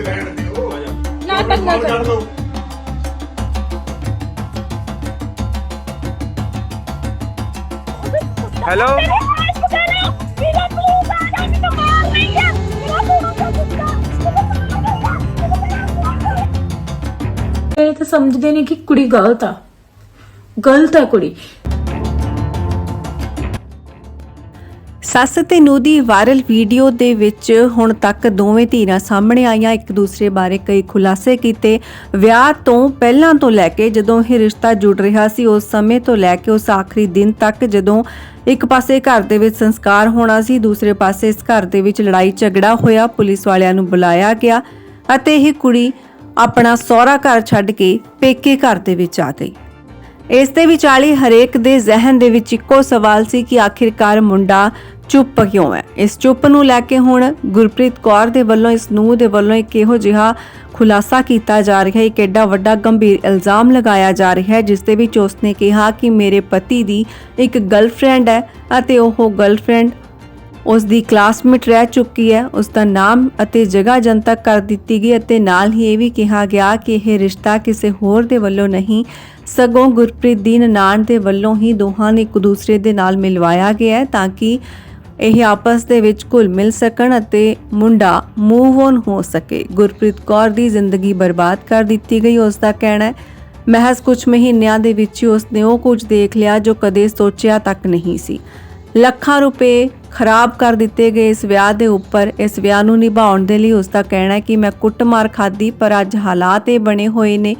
ਰਹਿਣ ਦਿਓ। ਨਾ ਨਾ ਹੈਲੋ? ਇਹ ਤਾਂ ਸਮਝਦੇ ਨਹੀਂ ਕਿ ਕੁੜੀ ਗਲਤ ਆ। ਗਲਤ ਆ ਕੁੜੀ। ਸੱਸ ਤੇ ਨੂੰਹ ਦੀ ਵਾਇਰਲ ਵੀਡੀਓ ਦੇ ਵਿੱਚ ਹੁਣ ਤੱਕ ਦੋਵੇਂ ਧੀਰਾਂ ਸਾਹਮਣੇ ਆਈਆਂ। ਇੱਕ ਦੂਸਰੇ ਬਾਰੇ ਕਈ ਖੁਲਾਸੇ ਕੀਤੇ। ਵਿਆਹ ਤੋਂ ਪਹਿਲਾਂ ਤੋਂ ਲੈ ਕੇ ਜਦੋਂ ਇਹ ਰਿਸ਼ਤਾ ਜੁੜ ਰਿਹਾ ਸੀ, ਉਸ ਸਮੇਂ ਤੋਂ ਲੈ ਕੇ ਉਸ ਆਖਰੀ ਦਿਨ ਤੱਕ ਜਦੋਂ ਇੱਕ ਪਾਸੇ ਘਰ ਦੇ ਵਿੱਚ ਸੰਸਕਾਰ ਹੋਣਾ ਸੀ, ਦੂਸਰੇ ਪਾਸੇ ਇਸ ਘਰ ਦੇ ਵਿੱਚ ਲੜਾਈ ਝਗੜਾ ਹੋਇਆ। ਪੁਲਿਸ ਵਾਲਿਆਂ ਨੂੰ ਬੁਲਾਇਆ ਗਿਆ ਅਤੇ ਇਹ ਕੁੜੀ ਆਪਣਾ ਸਹੁਰਾ ਘਰ ਛੱਡ ਕੇ ਪੇਕੇ ਘਰ ਦੇ ਵਿੱਚ ਆ ਗਈ। ਇਸ ਦੇ ਵਿਚਾਲੇ ਹਰੇਕ ਦੇ ਜ਼ਿਹਨ ਦੇ ਵਿੱਚ ਇੱਕੋ ਸਵਾਲ ਸੀ ਕਿ ਆਖਿਰਕਾਰ ਮੁੰਡਾ ਚੁੱਪ ਕਿਉਂ ਹੈ? ਇਸ ਚੁੱਪ ਨੂੰ ਲੈ ਕੇ ਹੁਣ ਗੁਰਪ੍ਰੀਤ ਕੌਰ ਦੇ ਵੱਲੋਂ, ਇਸ ਨੂੰ ਦੇ ਵੱਲੋਂ ਇੱਕ ਇਹੋ ਜਿਹਾ ਖੁਲਾਸਾ ਕੀਤਾ ਜਾ ਰਿਹਾ ਹੈ। ਇੱਕ ਐਡਾ ਵੱਡਾ ਗੰਭੀਰ ਇਲਜ਼ਾਮ ਲਗਾਇਆ ਜਾ ਰਿਹਾ ਹੈ, ਜਿਸ ਦੇ ਵਿੱਚ ਉਸ ਨੇ ਕਿਹਾ ਕਿ ਮੇਰੇ ਪਤੀ ਦੀ ਇੱਕ ਗਰਲਫ੍ਰੈਂਡ ਹੈ ਅਤੇ ਉਹ ਗਰਲਫ੍ਰੈਂਡ ਉਸ ਦੀ ਕਲਾਸਮੇਟ ਰਹਿ ਚੁੱਕੀ ਹੈ। ਉਸ ਦਾ ਨਾਮ ਅਤੇ ਜਗ੍ਹਾ ਜਨਤਕ ਕਰ ਦਿੱਤੀ ਗਈ ਅਤੇ ਨਾਲ ਹੀ ਇਹ ਵੀ ਕਿਹਾ ਗਿਆ ਕਿ ਇਹ ਰਿਸ਼ਤਾ ਕਿਸੇ ਹੋਰ ਦੇ ਵੱਲੋਂ ਨਹੀਂ, ਸਗੋਂ ਗੁਰਪ੍ਰੀਤ ਦੀ ਨਾਨ ਦੇ ਵੱਲੋਂ ਹੀ ਦੋਹਾਂ ਨੂੰ ਇੱਕ ਦੂਸਰੇ ਦੇ ਨਾਲ ਮਿਲਵਾਇਆ ਗਿਆ ਤਾਂ ਕਿ ਇਹ ਆਪਸ ਦੇ ਵਿੱਚ ਘੁਲ ਮਿਲ ਸਕਣ ਅਤੇ ਮੁੰਡਾ ਮੂਵ ਔਨ ਹੋ ਸਕੇ। ਗੁਰਪ੍ਰੀਤ ਕੌਰ ਦੀ ਜ਼ਿੰਦਗੀ ਬਰਬਾਦ ਕਰ ਦਿੱਤੀ ਗਈ, ਉਸ ਦਾ ਕਹਿਣਾ ਹੈ, ਮਹਿਜ਼ ਕੁਝ ਮਹੀਨਿਆਂ ਦੇ ਵਿੱਚ ਹੀ ਉਸਨੇ ਉਹ ਕੁਝ ਦੇਖ ਲਿਆ ਜੋ ਕਦੇ ਸੋਚਿਆ ਤੱਕ ਨਹੀਂ ਸੀ। ਲੱਖਾਂ ਰੁਪਏ ਖਰਾਬ ਕਰ ਦਿੱਤੇ ਗਏ ਇਸ ਵਿਆਹ ਦੇ ਉੱਪਰ, ਇਸ ਵਿਆਹ ਨੂੰ ਨਿਭਾਉਣ ਦੇ ਲਈ ਉਸ ਦਾ ਕਹਿਣਾ ਹੈ ਕਿ ਮੈਂ ਕੁੱਟਮਾਰ ਖਾਦੀ ਪਰ ਅੱਜ ਹਾਲਾਤ ਇਹ ਬਣੇ ਹੋਏ ਨੇ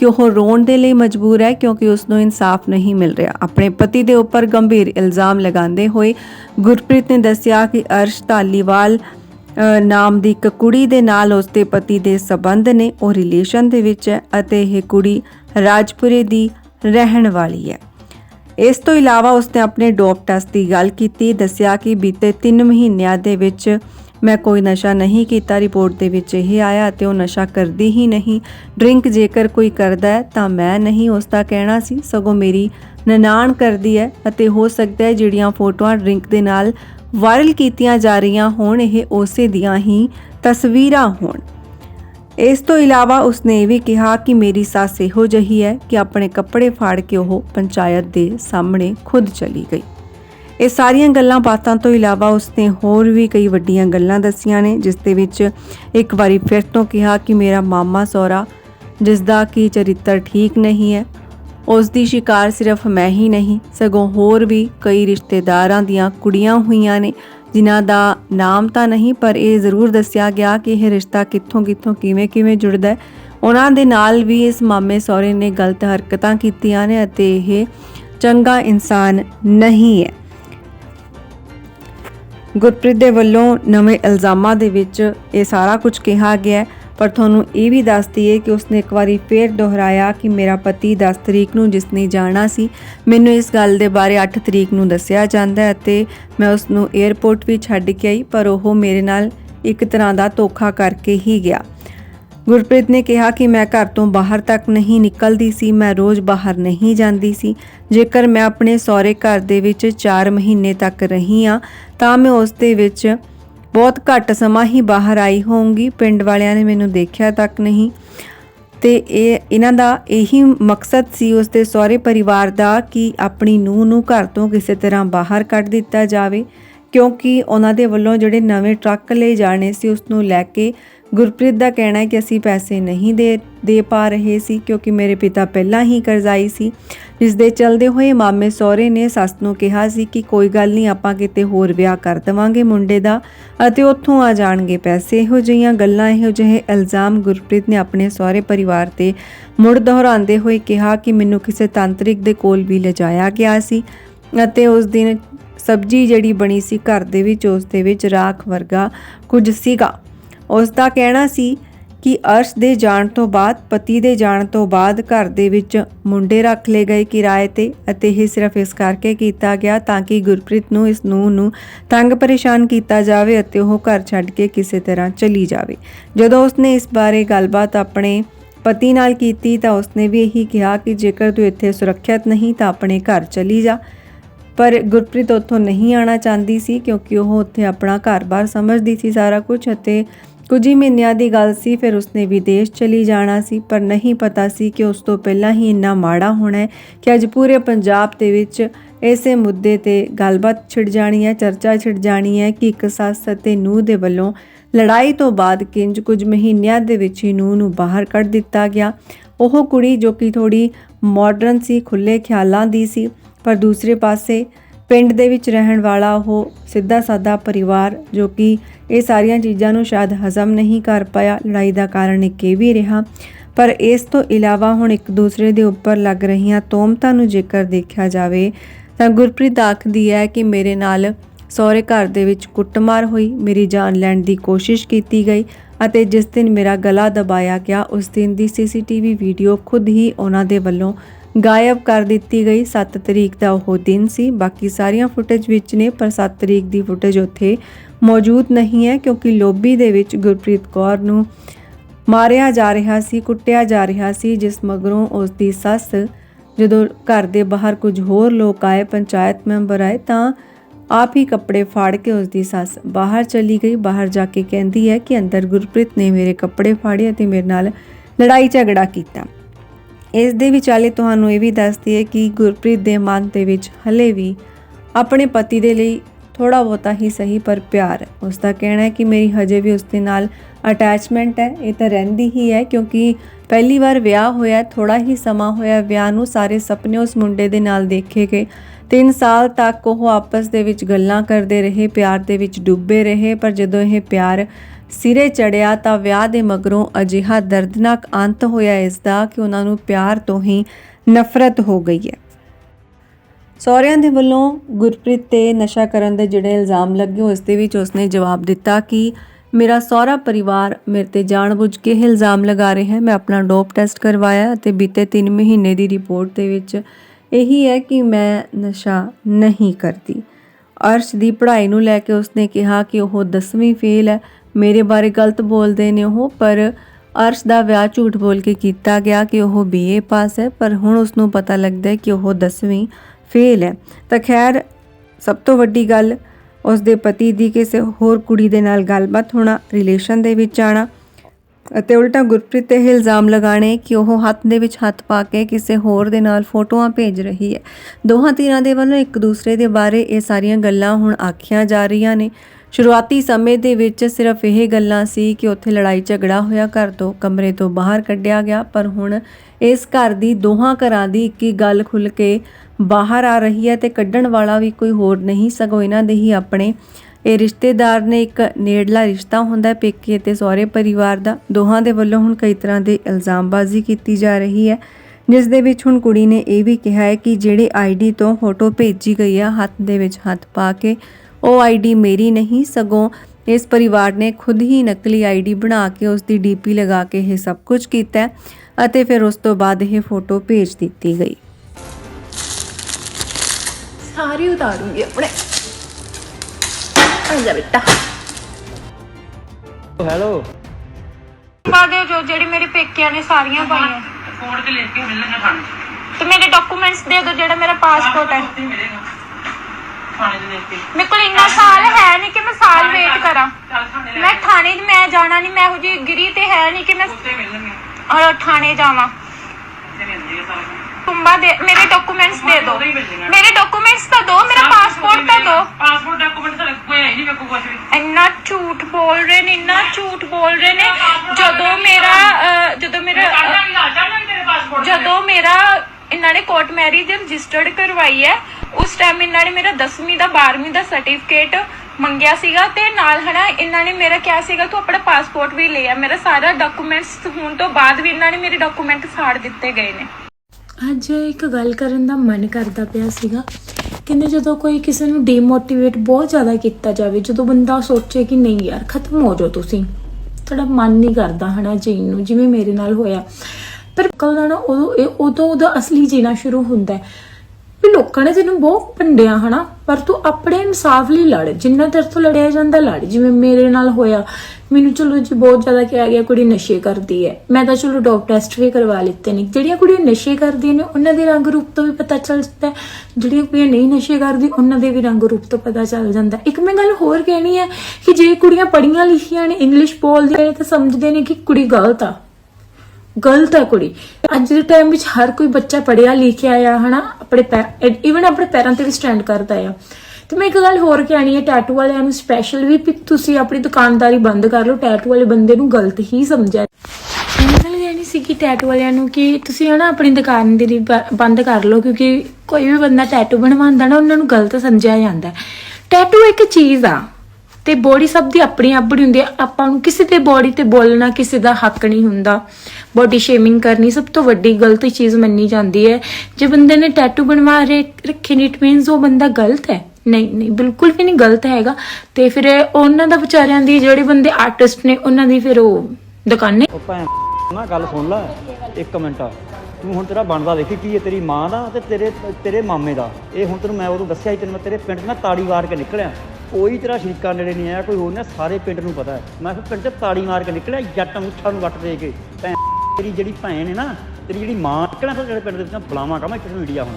ਕਿ ਉਹ ਰੋਣ ਦੇ ਲਈ ਮਜਬੂਰ ਹੈ ਕਿਉਂਕਿ ਉਸ ਨੂੰ ਇਨਸਾਫ ਨਹੀਂ ਮਿਲ ਰਿਹਾ। ਆਪਣੇ ਪਤੀ ਦੇ ਉੱਪਰ ਗੰਭੀਰ ਇਲਜ਼ਾਮ ਲਗਾਉਂਦੇ ਹੋਏ ਗੁਰਪ੍ਰੀਤ ਨੇ ਦੱਸਿਆ ਕਿ ਅਰਸ਼ ਧਾਲੀਵਾਲ ਨਾਮ ਦੀ ਇੱਕ ਕੁੜੀ ਦੇ ਨਾਲ ਉਸ ਦੇ ਪਤੀ ਦੇ ਸਬੰਧ ਨੇ, ਉਹ ਰਿਲੇਸ਼ਨ ਦੇ ਵਿੱਚ ਹੈ ਅਤੇ ਇਹ ਕੁੜੀ ਰਾਜਪੁਰੇ ਦੀ ਰਹਿਣ ਵਾਲੀ ਹੈ। ਇਸ ਤੋਂ ਇਲਾਵਾ ਉਸਨੇ ਆਪਣੇ ਡੋਪ ਟੈਸਟ ਦੀ ਗੱਲ ਕੀਤੀ, ਦੱਸਿਆ ਕਿ ਬੀਤੇ 3 ਮਹੀਨਿਆਂ ਦੇ ਵਿੱਚ ਮੈਂ ਕੋਈ ਨਸ਼ਾ ਨਹੀਂ ਕੀਤਾ। ਰਿਪੋਰਟ ਦੇ ਵਿੱਚ ਇਹ ਆਇਆ ਅਤੇ ਉਹ ਨਸ਼ਾ ਕਰਦੀ ਹੀ ਨਹੀਂ। ਡਰਿੰਕ ਜੇਕਰ ਕੋਈ ਕਰਦਾ ਹੈ ਤਾਂ ਮੈਂ ਨਹੀਂ, ਉਸ ਦਾ ਕਹਿਣਾ ਸੀ। ਸਗੋਂ ਮੇਰੀ ਨਨਾਣ ਕਰਦੀ ਹੈ ਅਤੇ ਹੋ ਸਕਦਾ ਹੈ ਜਿਹੜੀਆਂ ਫੋਟੋਆਂ ਡਰਿੰਕ ਦੇ ਨਾਲ ਵਾਇਰਲ ਕੀਤੀਆਂ ਜਾ ਰਹੀਆਂ ਹੋਣ, ਇਹ ਉਸੇ ਦੀਆਂ ਹੀ ਤਸਵੀਰਾਂ ਹੋਣ। ਇਸ ਤੋਂ ਇਲਾਵਾ ਉਸਨੇ ਇਹ ਵੀ ਕਿਹਾ ਕਿ ਮੇਰੀ ਸੱਸ ਇਹੋ ਜਿਹੀ ਹੈ ਕਿ ਆਪਣੇ ਕੱਪੜੇ ਫਾੜ ਕੇ ਉਹ ਪੰਚਾਇਤ ਦੇ ਸਾਹਮਣੇ ਖੁਦ ਚਲੀ ਗਈ। ਇਹ ਸਾਰੀਆਂ ਗੱਲਾਂ ਬਾਤਾਂ ਤੋਂ ਇਲਾਵਾ ਉਸਨੇ ਹੋਰ ਵੀ ਕਈ ਵੱਡੀਆਂ ਗੱਲਾਂ ਦੱਸੀਆਂ ਨੇ, ਜਿਸ ਦੇ ਵਿੱਚ ਇੱਕ ਵਾਰੀ ਫਿਰ ਤੋਂ ਕਿਹਾ ਕਿ ਮੇਰਾ ਮਾਮਾ ਸੋਰਾ ਜਿਸ ਦਾ ਕੀ ਚਰਿੱਤਰ ਠੀਕ ਨਹੀਂ ਹੈ ਉਸ ਦੀ ਸ਼ਿਕਾਰ ਸਿਰਫ ਮੈਂ ਹੀ ਨਹੀਂ, ਸਗੋਂ ਹੋਰ ਵੀ ਕਈ ਰਿਸ਼ਤੇਦਾਰਾਂ ਦੀਆਂ ਕੁੜੀਆਂ ਹੋਈਆਂ ਨੇ। ਜਿਨ੍ਹਾਂ ਦਾ ਨਾਮ ਤਾਂ ਨਹੀਂ ਪਰ ਇਹ ਜ਼ਰੂਰ ਦੱਸਿਆ ਗਿਆ ਕਿ ਇਹ ਰਿਸ਼ਤਾ ਕਿੱਥੋਂ ਕਿੱਥੋਂ ਕਿਵੇਂ ਕਿਵੇਂ ਜੁੜਦਾ ਹੈ। ਉਹਨਾਂ ਦੇ ਨਾਲ ਵੀ ਇਸ ਮਾਮੇ ਸਹੁਰੇ ਨੇ ਗਲਤ ਹਰਕਤਾਂ ਕੀਤੀਆਂ ਨੇ ਅਤੇ ਇਹ ਚੰਗਾ ਇਨਸਾਨ ਨਹੀਂ ਹੈ। ਗੁਰਪ੍ਰੀਤ ਦੇ ਵੱਲੋਂ ਨਵੇਂ ਇਲਜ਼ਾਮਾਂ ਦੇ ਵਿੱਚ ਇਹ ਸਾਰਾ ਕੁਝ ਕਿਹਾ ਗਿਆ ਹੈ, ਪਰ ਤੁਹਾਨੂੰ ਇਹ ਵੀ ਦੱਸ ਦਈਏ ਕਿ ਉਸਨੇ ਇੱਕ ਵਾਰੀ ਫੇਰ ਦੁਹਰਾਇਆ ਕਿ ਮੇਰਾ ਪਤੀ 10 ਤਰੀਕ ਨੂੰ ਜਿਸਨੇ ਜਾਣਾ ਸੀ, ਮੈਨੂੰ ਇਸ ਗੱਲ ਦੇ ਬਾਰੇ 8 ਤਰੀਕ ਨੂੰ ਦੱਸਿਆ ਜਾਂਦਾ ਹੈ ਅਤੇ ਮੈਂ ਉਸ ਨੂੰ 에ਅਰਪੋਰਟ ਵੀ ਛੱਡ ਕੇ ਆਈ, ਪਰ ਉਹ ਮੇਰੇ ਨਾਲ ਇੱਕ ਤਰ੍ਹਾਂ ਦਾ ਧੋਖਾ ਕਰਕੇ ਹੀ ਗਿਆ। ਗੁਰਪ੍ਰੀਤ ਨੇ ਕਿਹਾ ਕਿ ਮੈਂ ਘਰ ਤੋਂ ਬਾਹਰ ਤੱਕ ਨਹੀਂ ਨਿਕਲਦੀ ਸੀ, ਮੈਂ ਰੋਜ਼ ਬਾਹਰ ਨਹੀਂ ਜਾਂਦੀ ਸੀ। ਜੇਕਰ ਮੈਂ ਆਪਣੇ ਸਹੁਰੇ ਘਰ ਦੇ ਵਿੱਚ 4 ਮਹੀਨੇ ਤੱਕ ਰਹੀ ਆ ਤਾਂ ਮੈਂ ਉਸ ਦੇ ਵਿੱਚ ਬਹੁਤ ਘੱਟ ਸਮਾਂ ਹੀ ਬਾਹਰ ਆਈ ਹੋਊਂਗੀ। ਪਿੰਡ ਵਾਲਿਆਂ ਨੇ ਮੈਨੂੰ ਦੇਖਿਆ ਤੱਕ ਨਹੀਂ। ਤੇ ਇਹ, ਇਹਨਾਂ ਦਾ ਇਹੀ ਮਕਸਦ ਸੀ ਉਸ ਦੇ ਸਹੁਰੇ ਪਰਿਵਾਰ ਦਾ ਕਿ ਆਪਣੀ ਨੂੰਹ ਨੂੰ ਘਰ ਤੋਂ ਕਿਸੇ ਤਰ੍ਹਾਂ ਬਾਹਰ ਕੱਢ ਦਿੱਤਾ ਜਾਵੇ। ਕਿਉਂਕਿ ਉਹਨਾਂ ਦੇ ਵੱਲੋਂ ਜਿਹੜੇ ਨਵੇਂ ਟਰੱਕ ਲਏ ਜਾਣੇ ਸੀ, ਉਸ ਨੂੰ ਲੈ ਕੇ ਗੁਰਪ੍ਰੀਤ ਦਾ ਕਹਿਣਾ ਹੈ ਕਿ ਅਸੀਂ ਪੈਸੇ ਨਹੀਂ ਦੇ ਦੇ ਪਾ ਰਹੇ ਸੀ ਕਿਉਂਕਿ ਮੇਰੇ ਪਿਤਾ ਪਹਿਲਾਂ ਹੀ ਕਰਜ਼ਾਈ ਸੀ ਜਿਸ ਦੇ ਚਲਦੇ ਹੋਏ ਮਾਮੇ ਸਹੁਰੇ ਨੇ ਸੱਸ ਨੂੰ ਕਿਹਾ ਸੀ ਕਿ ਕੋਈ ਗੱਲ ਨਹੀਂ, ਆਪਾਂ ਕਿਤੇ ਹੋਰ ਵਿਆਹ ਕਰ ਦਵਾਂਗੇ ਮੁੰਡੇ ਦਾ ਅਤੇ ਉੱਥੋਂ ਆ ਜਾਣਗੇ ਪੈਸੇ। ਇਹੋ ਜਿਹੀਆਂ ਗੱਲਾਂ, ਇਹੋ ਜਿਹੇ ਇਲਜ਼ਾਮ ਗੁਰਪ੍ਰੀਤ ਨੇ ਆਪਣੇ ਸਹੁਰੇ ਪਰਿਵਾਰ ਤੇ ਮੁੜ ਦੁਹਰਾਉਂਦੇ ਹੋਏ ਕਿਹਾ ਕਿ ਮੈਨੂੰ ਕਿਸੇ ਤਾਂਤਰਿਕ ਦੇ ਕੋਲ ਵੀ ਲਿਜਾਇਆ ਗਿਆ ਸੀ ਅਤੇ ਉਸ ਦਿਨ ਸਬਜੀ ਜਿਹੜੀ ਬਣੀ ਸੀ ਘਰ ਦੇ ਵਿੱਚ, ਉਸ ਦੇ ਵਿੱਚ ਰਾਖ ਵਰਗਾ ਕੁਝ ਸੀਗਾ। ਉਸ ਦਾ ਕਹਿਣਾ ਸੀ ਕਿ ਅਰਸ਼ ਦੇ ਜਾਣ ਤੋਂ ਬਾਅਦ, ਪਤੀ ਦੇ ਜਾਣ ਤੋਂ ਬਾਅਦ ਘਰ ਦੇ ਵਿੱਚ ਮੁੰਡੇ ਰੱਖ ਲਏ ਗਏ ਕਿਰਾਏ ਤੇ ਅਤੇ ਇਹ ਸਿਰਫ ਇਸ ਕਰਕੇ ਕੀਤਾ ਗਿਆ ਤਾਂ ਕਿ ਗੁਰਪ੍ਰੀਤ ਨੂੰ, ਇਸ ਨੂੰ ਨੂੰ ਤੰਗ ਪਰੇਸ਼ਾਨ ਕੀਤਾ ਜਾਵੇ ਅਤੇ ਉਹ ਘਰ ਛੱਡ ਕੇ ਕਿਸੇ ਤਰ੍ਹਾਂ ਚਲੀ ਜਾਵੇ। ਜਦੋਂ ਉਸਨੇ ਇਸ ਬਾਰੇ ਗੱਲਬਾਤ ਆਪਣੇ ਪਤੀ ਨਾਲ ਕੀਤੀ ਤਾਂ ਉਸਨੇ ਵੀ ਇਹੀ ਕਿਹਾ ਕਿ ਜੇਕਰ ਤੂੰ ਇੱਥੇ ਸੁਰੱਖਿਅਤ ਨਹੀਂ ਤਾਂ ਆਪਣੇ ਘਰ ਚਲੀ ਜਾ। ਪਰ ਗੁਰਪ੍ਰੀਤ ਉੱਥੋਂ ਨਹੀਂ ਆਣਾ ਚਾਹੁੰਦੀ ਸੀ ਕਿਉਂਕਿ ਉਹ ਉੱਥੇ ਆਪਣਾ ਘਰ-ਬਾਰ ਸਮਝਦੀ ਸੀ ਸਾਰਾ ਕੁਝ ਅਤੇ ਕੁਝ ਹੀ ਮਹੀਨਿਆਂ ਦੀ ਗੱਲ ਸੀ, ਫਿਰ ਉਸਨੇ ਵਿਦੇਸ਼ ਚਲੀ ਜਾਣਾ ਸੀ, ਪਰ ਨਹੀਂ ਪਤਾ ਸੀ ਕਿ ਉਸ ਤੋਂ ਪਹਿਲਾਂ ਹੀ ਇੰਨਾ ਮਾੜਾ ਹੋਣਾ ਹੈ ਕਿ ਅੱਜ ਪੂਰੇ ਪੰਜਾਬ ਦੇ ਵਿੱਚ ਇਸੇ ਮੁੱਦੇ ਤੇ ਗੱਲਬਾਤ ਛਿੜ ਜਾਣੀ ਹੈ, ਚਰਚਾ ਛਿੜ ਜਾਣੀ ਹੈ ਕਿ ਇੱਕ ਸੱਸ ਅਤੇ ਨੂੰਹ ਦੇ ਵੱਲੋਂ ਲੜਾਈ ਤੋਂ ਬਾਅਦ ਕਿੰਜ ਕੁਝ ਮਹੀਨਿਆਂ ਦੇ ਵਿੱਚ ਹੀ ਨੂੰਹ ਨੂੰ ਬਾਹਰ ਕੱਢ ਦਿੱਤਾ ਗਿਆ। ਉਹ ਕੁੜੀ ਜੋ ਕਿ ਥੋੜੀ ਮਾਡਰਨ ਸੀ ਖੁੱਲੇ ਖਿਆਲਾਂ ਦੀ ਸੀ, ਪਰ ਦੂਸਰੇ ਪਾਸੇ ਪਿੰਡ ਦੇ ਵਿੱਚ ਰਹਿਣ ਵਾਲਾ ਉਹ ਸਿੱਧਾ ਸਾਦਾ ਪਰਿਵਾਰ ਜੋ ਕਿ ਇਹ ਸਾਰੀਆਂ ਚੀਜ਼ਾਂ ਨੂੰ ਸ਼ਾਇਦ ਹਜ਼ਮ ਨਹੀਂ ਕਰ ਪਾਇਆ, ਲੜਾਈ ਦਾ ਕਾਰਨ ਇੱਕ ਇਹ ਵੀ ਰਿਹਾ। ਪਰ ਇਸ ਤੋਂ ਇਲਾਵਾ ਹੁਣ ਇੱਕ ਦੂਸਰੇ ਦੇ ਉੱਪਰ ਲੱਗ ਰਹੀਆਂ ਤੋਮਤਾਂ ਨੂੰ ਜੇਕਰ ਦੇਖਿਆ ਜਾਵੇ ਤਾਂ ਗੁਰਪ੍ਰੀਤ ਆਖਦੀ ਹੈ ਕਿ ਮੇਰੇ ਨਾਲ ਸਹੁਰੇ ਘਰ ਦੇ ਵਿੱਚ ਕੁੱਟਮਾਰ ਹੋਈ, ਮੇਰੀ ਜਾਨ ਲੈਣ ਦੀ ਕੋਸ਼ਿਸ਼ ਕੀਤੀ ਗਈ ਅਤੇ ਜਿਸ ਦਿਨ ਮੇਰਾ ਗਲਾ ਦਬਾਇਆ ਗਿਆ, ਉਸ ਦਿਨ ਦੀ ਸੀਸੀਟੀਵੀ ਵੀਡੀਓ ਖੁਦ ਹੀ ਉਹਨਾਂ ਦੇ ਵੱਲੋਂ ਗਾਇਬ ਕਰ ਦਿੱਤੀ ਗਈ। 7 ਤਰੀਕ ਦਾ ਉਹ ਦਿਨ ਸੀ। ਬਾਕੀ ਸਾਰੀਆਂ ਫੁਟੇਜ ਵਿੱਚ ਨੇ, ਪਰ 7 ਤਰੀਕ ਦੀ ਫੁਟੇਜ ਉੱਥੇ ਮੌਜੂਦ ਨਹੀਂ ਹੈ, ਕਿਉਂਕਿ ਲੋਬੀ ਦੇ ਵਿੱਚ ਗੁਰਪ੍ਰੀਤ ਕੌਰ ਨੂੰ ਮਾਰਿਆ ਜਾ ਰਿਹਾ ਸੀ, ਕੁੱਟਿਆ ਜਾ ਰਿਹਾ ਸੀ, ਜਿਸ ਮਗਰੋਂ ਉਸ ਦੀ ਸੱਸ, ਜਦੋਂ ਘਰ ਦੇ ਬਾਹਰ ਕੁਝ ਹੋਰ ਲੋਕ ਆਏ, ਪੰਚਾਇਤ ਮੈਂਬਰ ਆਏ, ਤਾਂ ਆਪ ਹੀ ਕੱਪੜੇ ਫਾੜ ਕੇ ਉਸ ਦੀ ਸੱਸ ਬਾਹਰ ਚਲੀ ਗਈ। ਬਾਹਰ ਜਾ ਕੇ ਕਹਿੰਦੀ ਹੈ ਕਿ ਅੰਦਰ ਗੁਰਪ੍ਰੀਤ ਨੇ ਮੇਰੇ ਕੱਪੜੇ ਫਾੜੇ ਅਤੇ ਮੇਰੇ ਨਾਲ ਲੜਾਈ ਝਗੜਾ ਕੀਤਾ। ਇਸ ਦੇ ਵਿਚਾਲੇ ਤੁਹਾਨੂੰ ਇਹ ਵੀ ਦੱਸਦੀ ਹੈ ਕਿ ਗੁਰਪ੍ਰੀਤ ਦੇ ਮਨ ਦੇ ਵਿੱਚ ਹਲੇ ਵੀ ਆਪਣੇ ਪਤੀ ਦੇ ਲਈ ਥੋੜਾ ਬਹੁਤਾ ਹੀ ਸਹੀ ਪਰ ਪਿਆਰ ਹੈ। ਉਸ ਦਾ ਕਹਿਣਾ ਹੈ ਕਿ ਮੇਰੀ ਹਜੇ ਵੀ ਉਸ ਦੇ ਨਾਲ ਅਟੈਚਮੈਂਟ ਹੈ, ਇਹ ਤਾਂ ਰਹਿੰਦੀ ਹੀ ਹੈ ਕਿਉਂਕਿ ਪਹਿਲੀ ਵਾਰ ਵਿਆਹ ਹੋਇਆ ਥੋੜਾ ਹੀ ਸਮਾਂ ਹੋਇਆ, ਵਿਆਹ ਨੂੰ ਸਾਰੇ ਸੁਪਨੇ ਉਸ ਮੁੰਡੇ ਦੇ ਨਾਲ ਦੇਖੇ ਗਏ। 3 ਸਾਲ ਤੱਕ ਉਹ ਆਪਸ ਦੇ ਵਿੱਚ ਗੱਲਾਂ ਕਰਦੇ ਰਹੇ, ਪਿਆਰ ਦੇ ਵਿੱਚ ਡੁੱਬੇ ਰਹੇ, ਪਰ ਜਦੋਂ ਇਹ ਪਿਆਰ ਸਿਰੇ ਚੜਿਆ ਤਾਂ ਵਿਆਹ ਦੇ ਮਗਰੋਂ ਅਜਿਹਾ ਦਰਦਨਾਕ ਅੰਤ ਹੋਇਆ ਇਸ ਦਾ ਕਿ ਉਹਨਾਂ ਨੂੰ ਪਿਆਰ ਤੋਂ ਹੀ ਨਫ਼ਰਤ ਹੋ ਗਈ ਹੈ। ਸਹੁਰਿਆਂ ਦੇ ਵੱਲੋਂ ਗੁਰਪ੍ਰੀਤ ਤੇ ਨਸ਼ਾ ਕਰਨ ਦੇ ਜਿਹੜੇ ਇਲਜ਼ਾਮ ਲੱਗੇ, ਉਸ ਦੇ ਵਿੱਚ ਉਸਨੇ ਜਵਾਬ ਦਿੱਤਾ ਕਿ ਮੇਰਾ ਸਹੁਰਾ ਪਰਿਵਾਰ ਮੇਰੇ ਤੇ ਜਾਣਬੁੱਝ ਕੇ ਇਹ ਇਲਜ਼ਾਮ ਲਗਾ ਰਿਹਾ ਹੈ। ਮੈਂ ਆਪਣਾ ਡੋਪ ਟੈਸਟ ਕਰਵਾਇਆ ਅਤੇ ਬੀਤੇ 3 ਮਹੀਨੇ ਦੀ ਰਿਪੋਰਟ ਦੇ ਵਿੱਚ ਇਹੀ ਹੈ ਕਿ ਮੈਂ ਨਸ਼ਾ ਨਹੀਂ ਕਰਦੀ। ਅਰਸ਼ ਦੀ ਪੜ੍ਹਾਈ ਨੂੰ ਲੈ ਕੇ ਉਸਨੇ ਕਿਹਾ ਕਿ ਉਹ 10ਵੀਂ ਫੇਲ ਹੈ। ਮੇਰੇ ਬਾਰੇ ਗਲਤ ਬੋਲਦੇ ਨੇ ਉਹ, ਪਰ ਅਰਸ਼ ਦਾ ਵਿਆਹ ਝੂਠ ਬੋਲ ਕੇ ਕੀਤਾ ਗਿਆ ਕਿ ਉਹ ਬੀਏ ਪਾਸ ਹੈ, ਪਰ ਹੁਣ ਉਸ ਨੂੰ ਪਤਾ ਲੱਗਦਾ ਹੈ ਕਿ ਉਹ 10ਵੀਂ ਫੇਲ ਹੈ। ਤਾਂ ਖੈਰ, ਸਭ ਤੋਂ ਵੱਡੀ ਗੱਲ ਉਸ ਦੇ ਪਤੀ ਦੀ ਕਿਸੇ ਹੋਰ ਕੁੜੀ ਦੇ ਨਾਲ ਗੱਲਬਾਤ ਹੋਣਾ ਰਿਲੇਸ਼ਨ ਦੇ ਵਿੱਚ ਆਣਾ ਅਤੇ ਉਲਟਾ ਗੁਰਪ੍ਰੀਤ ਤੇ ਇਹ ਇਲਜ਼ਾਮ ਲਗਾਣੇ ਕਿ ਉਹ ਹੱਥ ਦੇ ਵਿੱਚ ਹੱਥ ਪਾ ਕੇ ਕਿਸੇ ਹੋਰ ਦੇ ਨਾਲ ਫੋਟੋਆਂ ਭੇਜ ਰਹੀ ਹੈ। ਦੋਹਾਂ ਧਿਰਾਂ ਦੇ ਵੱਲੋਂ ਇੱਕ ਦੂਸਰੇ ਦੇ ਬਾਰੇ ਇਹ ਸਾਰੀਆਂ ਗੱਲਾਂ ਹੁਣ ਆਖੀਆਂ ਜਾ ਰਹੀਆਂ ਨੇ। ਸ਼ੁਰੂਆਤੀ ਸਮੇਂ ਦੇ ਵਿੱਚ ਸਿਰਫ ਇਹ ਗੱਲਾਂ ਸੀ ਕਿ ਉੱਥੇ ਲੜਾਈ ਝਗੜਾ ਹੋਇਆ, ਘਰ ਤੋਂ ਕਮਰੇ ਤੋਂ ਬਾਹਰ ਕੱਢਿਆ ਗਿਆ, ਪਰ ਹੁਣ ਇਸ ਘਰ ਦੀ ਦੋਹਾਂ ਘਰਾਂ ਦੀ ਇੱਕ ਹੀ ਗੱਲ ਖੁੱਲ ਕੇ ਬਾਹਰ ਆ ਰਹੀ ਹੈ ਤੇ ਕੱਢਣ ਵਾਲਾ ਵੀ ਕੋਈ ਹੋਰ ਨਹੀਂ, ਸਗੋਂ ਇਹਨਾਂ ਦੇ ਹੀ ਆਪਣੇ ਇਹ ਰਿਸ਼ਤੇਦਾਰ ਨੇ ਇੱਕ ਨੇੜਲਾ ਰਿਸ਼ਤਾ ਹੁੰਦਾ ਪੇਕੇ ਤੇ ਸਹੁਰੇ ਪਰਿਵਾਰ ਦਾ। ਦੋਹਾਂ ਦੇ ਵੱਲੋਂ ਹੁਣ ਕਈ ਤਰ੍ਹਾਂ ਦੇ ਇਲਜ਼ਾਮਬਾਜ਼ੀ ਕੀਤੀ ਜਾ ਰਹੀ ਹੈ। ਜਿਸ ਦੇ ਵਿੱਚ ਹੁਣ ਕੁੜੀ ਨੇ ਇਹ ਵੀ ਕਿਹਾ ਹੈ ਕਿ ਜਿਹੜੇ ਆਈਡੀ ਤੋਂ ਫੋਟੋ ਭੇਜੀ ਗਈ ਆ, ਹੱਥ ਦੇ ਵਿੱਚ ਹੱਥ ਪਾ ਕੇ, ਉਹ ਆਈਡੀ ਮੇਰੀ ਨਹੀਂ, ਸਗੋਂ ਇਸ ਪਰਿਵਾਰ ਨੇ ਖੁਦ ਹੀ ਨਕਲੀ ਆਈਡੀ ਬਣਾ ਕੇ ਉਸ ਦੀ ਡੀਪੀ ਲਗਾ ਕੇ ਇਹ ਸਭ ਕੁਝ ਕੀਤਾ ਅਤੇ ਫਿਰ ਉਸ ਤੋਂ ਬਾਅਦ ਇਹ ਫੋਟੋ ਭੇਜ ਦਿੱਤੀ ਗਈ। ਸਾਰੀ ਉਤਾਰੂੰਗੀ ਆਪਣੇ। ਆ ਜਾ ਬੇਟਾ ਹੈਲੋ ਬਾਦੇ ਜੋ ਜਿਹੜੀ ਮੇਰੇ ਪੇਕਿਆਂ ਨੇ ਸਾਰੀਆਂ ਪਾਈਆਂ। ਫੋਨ ਤੇ ਲਿਖ ਕੇ ਮਿਲਣਗੇ 'ਚ ਤੇ ਮੇਰੇ ਡਾਕੂਮੈਂਟਸ ਦੇ ਦਿਓ ਜਿਹੜਾ ਮੇਰਾ ਪਾਸਪੋਰਟ ਹੈ। ਥਾਣੇ 'ਚ ਲਿਖ ਕੇ। ਮੇਰੇ ਕੋਲ ਇੰਨਾ ਸਾਲ ਹੈ ਨਹੀਂ ਕਿ ਮੈਂ ਸਾਲ ਵੇਟ ਕਰਾਂ। ਚੱਲ ਥਾਣੇ ਲੈ ਮੈਂ ਥਾਣੇ ਮੈਂ ਜਾਣਾ ਨਹੀਂ ਮੈਂ ਇਹੋ ਜੀ ਗਿਰੀ ਤੇ ਹੈ ਨਹੀਂ ਕਿ ਮੈਂ ਉੱਥੇ ਮਿਲਣਗੇ ਅਹ, ਥਾਣੇ ਜਾਵਾਂ। ਉੱਥੇ ਮਿਲ ਜੇਗਾ ਸਾਰਾ ਕੁਝ। ਤੁੰਬਾ ਦੇ ਮੇਰੇ ਡਾਕੂਮੈਂਟਸ ਦੇ ਦਿਓ। ਮੇਰੇ ਡਾਕੂਮੈਂਟਸ ਤਾਂ ਦਿਓ ਮੇਰਾ ਪਾਸਪੋਰਟ ਤਾਂ। ਦਿਓ ਪਾਸਪੋਰਟ ਡਾਕੂਮੈਂਟ ਤਾਂ ਕੋਈ ਨਹੀਂ ਮੇਰੇ ਕੋਲ ਕੁਝ ਵੀ। ਇੰਨਾ ਝੂਠ ਬੋਲ ਰਹੇ ਨੇ ਇੰਨਾ ਝੂਠ ਬੋਲ ਰਹੇ ਨੇ। ਜਦੋਂ ਮੇਰਾ ਅਹ, ਜਦੋਂ ਮੇਰਾ ਕੱਢ ਅਹ, ਦਾਂਗੀ ਹਾਲ ਚਾਲ ਤੇਰੇ ਪਾਸਪੋਰਟ ਜਦੋਂ ਮੇਰਾ ਇਹਨਾਂ ਨੇ ਕੋਰਟ ਮੈਰਿਜ ਰਜਿਸਟਰਡ ਕਰਵਾਈ ਹੈ ਉਸ ਟਾਈਮ ਇਹਨਾਂ ਨੇ ਮੇਰਾ 10ਵੀਂ ਦਾ 12ਵੀਂ ਦਾ ਸਰਟੀਫਿਕੇਟ ਮੰਗਿਆ ਸੀਗਾ ਤੇ ਨਾਲ ਹਨਾ ਇਹਨਾਂ ਨੇ ਮੇਰਾ ਕਿਹਾ ਸੀਗਾ ਤੂੰ ਆਪਣਾ ਪਾਸਪੋਰਟ ਵੀ ਲੈ ਆ। ਮੇਰਾ ਸਾਰਾ ਡਾਕੂਮੈਂਟਸ ਹੋਣ ਤੋਂ ਬਾਅਦ ਵੀ ਇਹਨਾਂ ਨੇ ਮੇਰੇ ਡਾਕੂਮੈਂਟ ਸਾੜ ਦਿੱਤੇ ਗਏ ਨੇ। ਅੱਜ ਇੱਕ ਗੱਲ ਕਰਨ ਦਾ ਮਨ ਕਰਦਾ ਪਿਆ ਸੀਗਾ। ਕਹਿੰਦੇ ਜਦੋਂ ਕੋਈ ਕਿਸੇ ਨੂੰ ਡੀਮੋਟੀਵੇਟ ਬਹੁਤ ਜ਼ਿਆਦਾ ਕੀਤਾ ਜਾਵੇ, ਜਦੋਂ ਬੰਦਾ ਸੋਚੇ ਕਿ ਨਹੀਂ ਯਾਰ, ਖਤਮ ਹੋ ਜਾਓ ਤੁਸੀਂ। ਤੁਹਾਡਾ ਮਨ ਨਹੀਂ ਕਰਦਾ ਹਨਾ ਜੀਣ ਨੂੰ, ਜਿਵੇਂ ਮੇਰੇ ਨਾਲ ਹੋਇਆ। ਪਰ ਕਦੋਂ ਨਾ ਉਦੋਂ ਇਹ- ਉਦੋਂ ਉਹਦਾ ਅਸਲੀ ਜੀਣਾ ਸ਼ੁਰੂ ਹੁੰਦਾ ਹੈ। ਵੀ ਲੋਕਾਂ ਨੇ ਤੈਨੂੰ ਬਹੁਤ ਭੰਡਿਆ ਹਨਾ, ਪਰ ਤੂੰ ਆਪਣੇ ਇਨਸਾਫ ਲਈ ਲੜ, ਜਿੰਨਾ ਤੇਰੇ ਤੋਂ ਲੜਿਆ ਜਾਂਦਾ ਲੜ, ਜਿਵੇਂ ਮੇਰੇ ਨਾਲ ਹੋਇਆ। ਮੈਨੂੰ ਚਲੋ ਜੀ ਬਹੁਤ ਜ਼ਿਆਦਾ ਕਿਹਾ ਗਿਆ, ਕੁੜੀ ਨਸ਼ੇ ਕਰਦੀ ਹੈ। ਮੈਂ ਤਾਂ ਚਲੋ ਡੋਪ ਟੈਸਟ ਵੀ ਕਰਵਾ ਲਿੱਤੇ ਨੇ। ਜਿਹੜੀਆਂ ਕੁੜੀਆਂ ਨਸ਼ੇ ਕਰਦੀਆਂ ਨੇ, ਉਹਨਾਂ ਦੇ ਰੰਗ ਰੂਪ ਤੋਂ ਵੀ ਪਤਾ ਚੱਲ ਜਾਂਦਾ ਜਿਹੜੀਆਂ ਕੁੜੀਆਂ ਨਹੀਂ ਨਸ਼ੇ ਕਰਦੀ, ਉਹਨਾਂ ਦੇ ਵੀ ਰੰਗ ਰੂਪ ਤੋਂ ਪਤਾ ਚੱਲ ਜਾਂਦਾ ਇੱਕ ਮੈਂ ਗੱਲ ਹੋਰ ਕਹਿਣੀ ਹੈ ਕਿ ਜੇ ਕੁੜੀਆਂ ਪੜ੍ਹੀਆਂ ਲਿਖੀਆਂ ਨੇ ਇੰਗਲਿਸ਼ ਬੋਲਦੀਆਂ ਨੇ, ਤਾਂ ਸਮਝਦੇ ਨੇ ਕਿ ਕੁੜੀ ਗਲਤ ਆ। ਗਲਤ ਹੈ ਕੁੜੀ। ਅੱਜ ਦੇ ਟਾਈਮ ਵਿੱਚ ਹਰ ਕੋਈ ਬੱਚਾ ਪੜਿਆ ਲਿਖਿਆ ਆ, ਹਨਾ? ਆਪਣੇ ਪੈਰ ਇਵਨ ਆਪਣੇ ਪੈਰਾਂ ਤੇ ਵੀ ਸਟੈਂਡ ਕਰਦਾ ਆ। ਤੇ ਮੈਂ ਇੱਕ ਗੱਲ ਹੋਰ ਕਹਿਣੀ ਹੈ ਟੈਟੂ ਵਾਲਿਆਂ ਨੂੰ ਸਪੈਸ਼ਲ ਵੀ ਤੁਸੀਂ ਆਪਣੀ ਦੁਕਾਨਦਾਰੀ ਬੰਦ ਕਰ ਲਓ। ਟੈਟੂ ਵਾਲੇ ਬੰਦੇ ਨੂੰ ਗਲਤ ਹੀ ਸਮਝਿਆ। ਇਹ ਗੱਲ ਕਹਿਣੀ ਸੀ ਕਿ ਟੈਟੂ ਵਾਲਿਆਂ ਨੂੰ ਕਿ ਤੁਸੀਂ ਹਨਾ ਆਪਣੀ ਦੁਕਾਨਦਾਰੀ ਬ- ਬੰਦ ਕਰ ਲਓ, ਕਿਉਂਕਿ ਕੋਈ ਵੀ ਬੰਦਾ ਟੈਟੂ ਬਣਵਾਉਂਦਾ ਨਾ, ਉਹਨਾਂ ਨੂੰ ਗਲਤ ਸਮਝਿਆ ਜਾਂਦਾ। ਟੈਟੂ ਇੱਕ ਚੀਜ਼ ਆ। ਤੇ ਬੋਡੀ ਸਭ ਦੀ ਆਪਣੀ ਆਪਣੀ ਹੁੰਦੀ ਹੈ। ਆਪਾਂ ਨੂੰ ਕਿਸੇ ਤੇ ਬੋਡੀ ਤੇ ਬੋਲਣਾ ਕਿਸੇ ਦਾ ਹੱਕ ਨਹੀਂ ਹੁੰਦਾ। ਬੋਡੀ ਸ਼ੇਮਿੰਗ ਕਰਨੀ ਸਭ ਤੋਂ ਵੱਡੀ ਗਲਤ ਚੀਜ਼ ਮੰਨੀ ਜਾਂਦੀ ਹੈ। ਜੇ ਬੰਦੇ ਨੇ ਟੈਟੂ ਬਣਵਾ ਰੱਖੇ ਨੇ ਇਟ ਮੀਨਸ ਉਹ ਬੰਦਾ ਗਲਤ ਹੈ। ਨਹੀਂ ਨਹੀਂ, ਬਿਲਕੁਲ ਵੀ ਨਹੀਂ ਗਲਤ ਹੈਗਾ। ਤੇ ਫਿਰ ਉਹਨਾਂ ਦਾ ਵਿਚਾਰਿਆਂ ਦੀ ਜਿਹੜੇ ਬੰਦੇ ਆਰਟਿਸਟ ਨੇ, ਉਹਨਾਂ ਦੀ ਫਿਰ ਉਹ ਦੁਕਾਨੇ ਉਹ ਭੈਣ, ਨਾ ਗੱਲ ਸੁਣ ਲੈ। ਇੱਕ ਮਿੰਟ। ਤੂੰ ਹੁਣ ਤੇਰਾ ਬਣਦਾ ਦੇਖੀ ਕੀ ਹੈ, ਤੇਰੀ ਮਾਂ ਦਾ ਤੇ ਤੇਰੇ ਤੇਰੇ ਮਾਮੇ ਦਾ। ਇਹ ਹੁਣ ਤੈਨੂੰ ਮੈਂ ਉਦੋਂ ਦੱਸਿਆ ਸੀ ਤੈਨੂੰ ਮੈਂ ਤੇਰੇ ਪਿੰਡ 'ਚ ਨਾ ਤਾੜੀ ਵਾਰ ਕੇ ਨਿਕਲਿਆ। ਕੋਈ ਤੇਰਾ ਸ਼ਰੀਕਾ ਨੇੜੇ ਨਹੀਂ ਆਇਆ ਕੋਈ ਹੋਰ ਨਾ ਸਾਰੇ ਪਿੰਡ ਨੂੰ ਪਤਾ ਹੈ। ਮੈਂ ਫਿਰ ਪਿੰਡ 'ਚ ਤਾੜੀ ਮਾਰ ਕੇ ਨਿਕਲਿਆ ਜੱਟ ਮੁੱਠਾ ਨੂੰ ਵੱਟ ਦੇ ਕੇ। ਭੈਣ ਤੇਰੀ ਜਿਹੜੀ ਭੈਣ ਹੈ ਨਾ ਤੇਰੀ ਜਿਹੜੀ ਮਾਂ ਨਿਕਲਿਆ ਫਿਰ ਤੇਰੇ ਪਿੰਡ ਦੇ ਵਿੱਚ ਬੁਲਾਵਾਂਗਾ ਮੈਂ ਕਿਸੇ ਮੀਡੀਆ ਹੁਣ।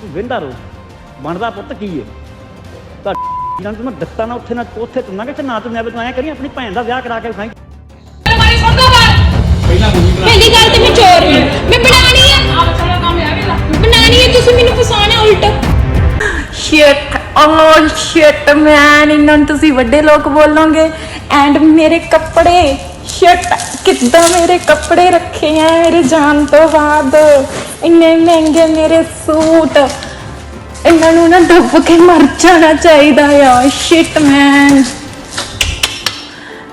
ਤੂੰ ਵਿੰਦਾ ਰੋ। ਬਣਦਾ ਪੁੱਤ ਕੀ ਹੈ ਤਾਂ ਜਿਹਨਾਂ ਨੂੰ ਮੈਂ ਦਿੱਤਾ ਨਾ ਉੱਥੇ ਨਾ ਉੱਥੇ ਤੂੰ ਨਾ ਕਿ ਨਾ ਤੂੰ ਮੈਂ ਤੂੰ ਐਂ ਕਰੀ ਆਪਣੀ ਭੈਣ ਦਾ ਵਿਆਹ ਕਰਾ ਕੇ ਵਿਖਾਈ। ਪਹਿਲੀ ਗੱਲ ਤੇ ਮੈਂ ਚੋਰ ਹਾਂ ਮੈਂ ਬਣਾਣੀ ਹੈ ਬਣਾਣੀ ਹੈ ਤੁਸੀਂ ਮੈਨੂੰ ਫਸਾਉਣਾ ਉਲਟਾ। ਸ਼ਿਟ ਓ ਸ਼ਿਟ ਮੈਨ ਇਹਨਾਂ ਨੂੰ ਤੁਸੀਂ ਵੱਡੇ ਲੋਕ ਬੋਲੋਗੇ? ਐਂਡ ਮੇਰੇ ਕੱਪੜੇ ਸ਼ਿਟ ਕਿੱਦਾਂ ਮੇਰੇ ਕੱਪੜੇ ਰੱਖੇ ਆ ਮੇਰੇ ਜਾਣ ਤੋਂ ਬਾਅਦ? ਇੰਨੇ ਮਹਿੰਗੇ ਮੇਰੇ ਸੂਟ। ਇਹਨਾਂ ਨੂੰ ਨਾ ਡੁੱਬ ਕੇ ਮਰ ਜਾਣਾ ਚਾਹੀਦਾ ਆ ਸ਼ਿਟ ਮੈਨ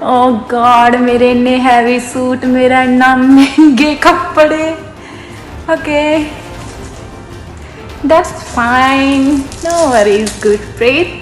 ਓ ਗॉड ਮੇਰੇ ਇੰਨੇ ਹੈਵੀ ਸੂਟ, ਮੇਰਾ ਇੰਨਾ ਮਹਿੰਗੇ ਕੱਪੜੇ। Okay That's fine. No worries, good Preet.